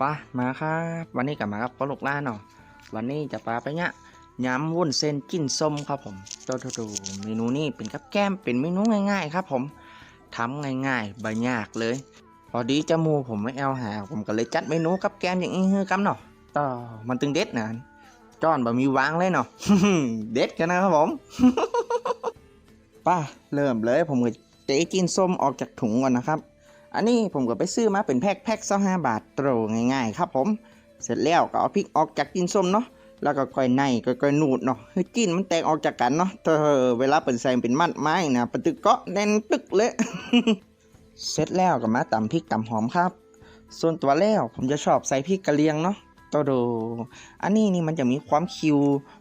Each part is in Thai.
ปะมาครับ วันนี้กลับมากับพ่อลูกล่าเนาะวันนี้จะปลาไปเนี่ยยำวุ้นเส้นจิ้นส้มครับผมตัวดูเมนูนี้เป็นกับแก้มเป็นเมนูง่ายๆ ครับ ผมทำง่ายๆใบยากเลย พอดีจมูกผมไม่เอาหา ผมก็เลยจัดเมนูกับแก้มอย่างนี้ให้กันเนาะต่อมันตึงเด็ดนะจ้อนบะมีวางเลยเนาะเด็ดกันนะครับผมป้าเริ่มเลยผมก็เจ๊จิ้นส้มออกจากถุงก่อนนะครับ อันนี้ผมก็ไปซื้อมาเป็นแพ็คแพ็คสักห้าบาทโตรง่ายๆ ครับผม เสร็จแล้วก็เอาพริกออกจากจิ้นส้มเนาะแล้วก็ก้อยในก้อยนูดเนาะให้จิ้นมันแตกออกจากกันเนาะเธอเวลาเป็นใส่เป็นมัดไม้นะปะตึกเกาะแน่นตึกเลยเสร็จแล้วก็มาตำพริกตำหอมครับ ส่วนตัวแล้วผมจะชอบใส่พริกกะเหรียงเนาะโตโด อันนี้นี่มันจะมีความคิว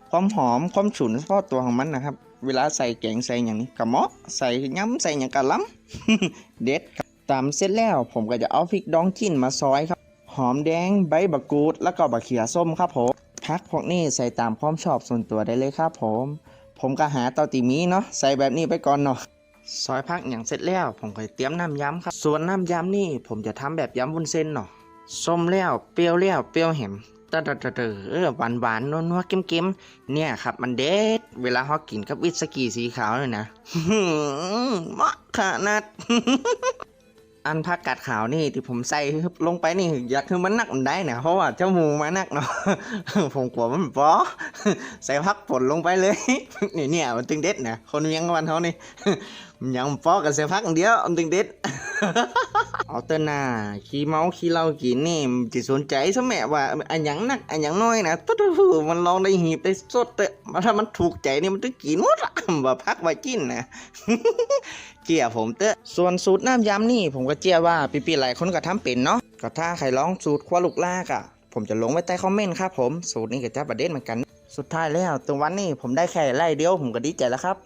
ความหอม ความฉุนเฉพาะตัวของมันนะครับ เวลาใส่แกงใส่อย่างนี้กระเมาะใส่ย้ำใส่อย่างกะล้ำเด็ดครับ ตำเสร็จแล้วผมก็จะเอาพริกดองจิ้นมาซอยครับ หอมแดงใบบักกูด แล้วก็บะเขียส้มครับผมพักพวกนี้ใส่ตามความชอบส่วนตัวได้เลยครับผม ผมก็หาเตาตีมีเนาะใส่แบบนี้ไปก่อนเนาะซอยพักอย่างเสร็จแล้ว ผมก็เตรียมน้ำยำครับ ส่วนน้ำยำนี่ผมจะทำแบบยำวุ้นเส้นเนาะส้มแล้วเปรี้ยวแล้วเปรี้ยวแหมตะตะตะตะเออหวานหวานนัวนัวๆเค็มเค็มๆเนี่ยครับ มันเด็ด เวลาฮอกกินกับวิสกี้สีขาวเลยนะมาะขนาด อันผักกาดขาวนี่ที่ผมใส่ลงไปนี่อยากคือมันหนักมันได้นะเพราะว่าเจ้ามูมาหนักเนาะผมกลัวมันปอใส่ผักผลลงไปเลยนี่เนี่ยมันตึงเด็ดนะคนยังวันเขานี่ยังปอกับใส่ผักเดียวมันตึงเด็ด เอาเตอร์หน้าขี้เมาขี้เหล้ากินนี่มันจะสนใจซะแม่ว่าอันหยังหนักอันหยังน้อยนะตุ๊ดมันลองได้หีบได้สดเตะถ้ามันถูกใจนี่มันต้องกินหมดละว่าพักไว้กินนะเจียผมเตอะส่วนสูตรน้ำยำนี่ ผมก็เจียว่าปีๆหลายคนก็ทำเป็นเนาะก็ถ้าใครลองสูตรครัวลูกลากอะผมจะลงไว้ใต้คอมเมนต์ครับผมสูตรนี้ก็จะประเด็นเหมือนกัน สุดท้ายแล้วตรงวันนี้ผมได้แค่ไล่เดียวผมก็ดีใจแล้วครับ